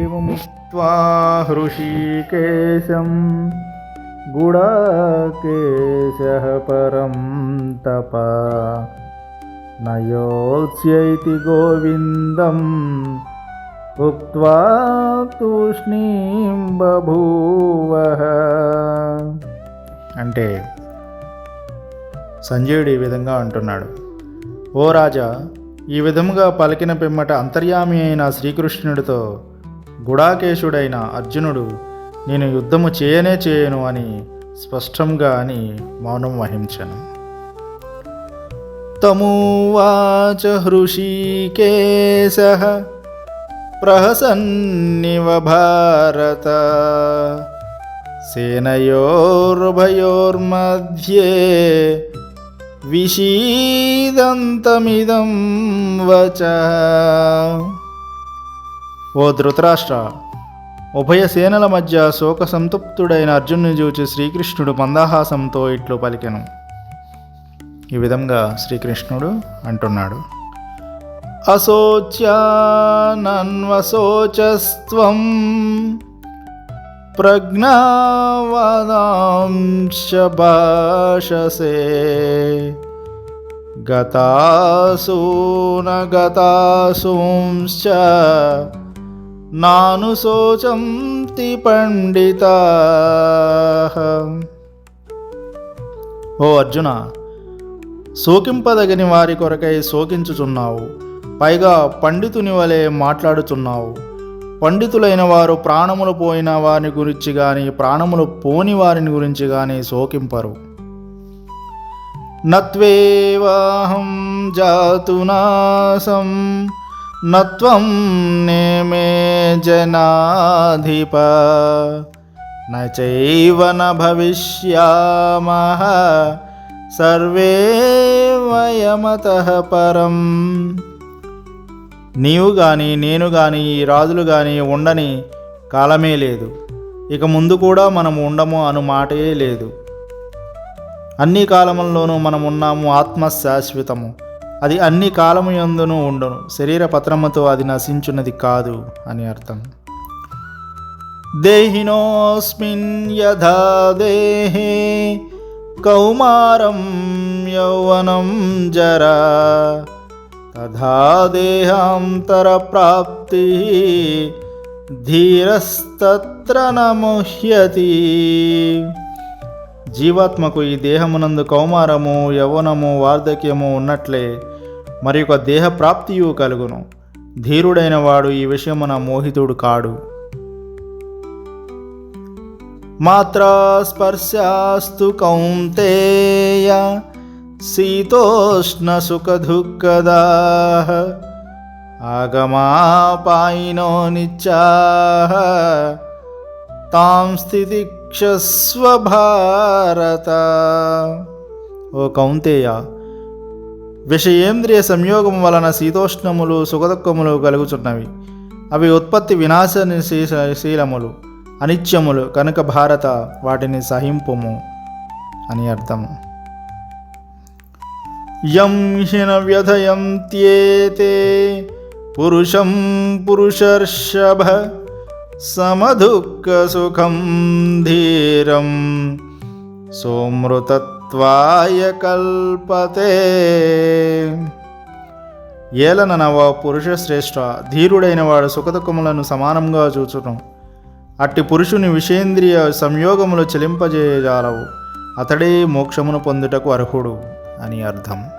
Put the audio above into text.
ఏముక్త్వా హృషీకేశం గుడాకేశ పరం తప నయోత్స్యైతి గోవిందం ఉక్త్వా తూష్ణీం బభూవః అంటే సంజయుడు ఈ విధంగా అంటున్నాడు ఓ రాజా ఈ విధముగా పలికిన పిమ్మట అంతర్యామి అయిన శ్రీకృష్ణుడితో గుడాకేశుడైన అర్జునుడు నేను యుద్ధము చేయనే చేయను అని స్పష్టంగా అని మౌనం వహించను. తమూవాచ హృషీకేశ ప్రహసన్నివ భారత సేనయోర్భయోర్మధ్యే విషీదంతమిదం వచ. ఓ ధృతరాష్ట్ర ఉభయ సేనల మధ్య శోక సంతృప్తుడైన అర్జునుని చూచి శ్రీకృష్ణుడు మందాహాసంతో ఇట్లు పలికెను. ఈ విధంగా శ్రీకృష్ణుడు అంటున్నాడు. అశోచ్యానన్వశోచస్త్వం ప్రజ్ఞావాదాంశభాషసే గతాసూన గతాసూంశ్చ నాను శోచంతి పండిత ఓ అర్జున శోకింపదగని వారి కొరకై శోకించుచున్నావు. పైగా పండితుని వలె మాట్లాడుచున్నావు. పండితులైన వారు ప్రాణములు పోయిన వారిని గురించి కానీ ప్రాణములు పోని వారిని గురించి కానీ శోకింపరు. నత్వేవాహం జాతునాసం నత్వం నేమే జనాధిప నైవ భవిష్యామహ సర్వే వయమత పరం. నీవు కానీ నేను కానీ ఈ రాజులు కానీ ఉండని కాలమే లేదు. ఇక ముందు కూడా మనం ఉండము అను మాటే లేదు. అన్ని కాలముల్లోనూ మనం ఉన్నాము ఆత్మ శాశ్వతము అది అన్ని కాలము ఎందునూ ఉండును. శరీర పత్రముతో అది నశించున్నది కాదు అని అర్థం. దేహినోస్మిన్ యథా దేహే కౌమారం యౌవనం జరా. తథా దేహాంతర ప్రాప్తి ధీరస్తత్ర నముహ్యతి జీవాత్మకు ఈ దేహమునందు కౌమారము యవ్వనము వార్ధక్యము ఉన్నట్లే మరి ఒక దేహ ప్రాప్తియు కలుగును. ధీరుడైన వాడు ఈ విషయమున మోహితుడు కాడు. మాత్రా స్పర్శాస్తు కౌంతేయ శీతోష్ణ సుఖ ఆగమాపాయినో నిత్యా తాం స్థితిక్షస్వ భారత ఓ కౌంతేయ విషయేంద్రియ సంయోగం వలన శీతోష్ణములు సుఖదుఖములు కలుగుచున్నవి. అవి ఉత్పత్తి వినాశనశీలములు అనిత్యములు కనుక భారత వాటిని సహింపుము అని అర్థం. యం హిన వ్యథయంత్యేతే పురుషం పురుషర్షభ సమదుఃఖసుఖం ధీరం సోమృతత్వాయ కల్పతే. ఏలన నవ పురుష శ్రేష్ఠ ధీరుడైన వాడు సుఖదుఖములను సమానంగా చూచటం అట్టి పురుషుని విషేంద్రియ సంయోగములు చెలింపజేయజాలవు. అతడే మోక్షమును పొందుటకు అర్హుడు. అని అర్థం.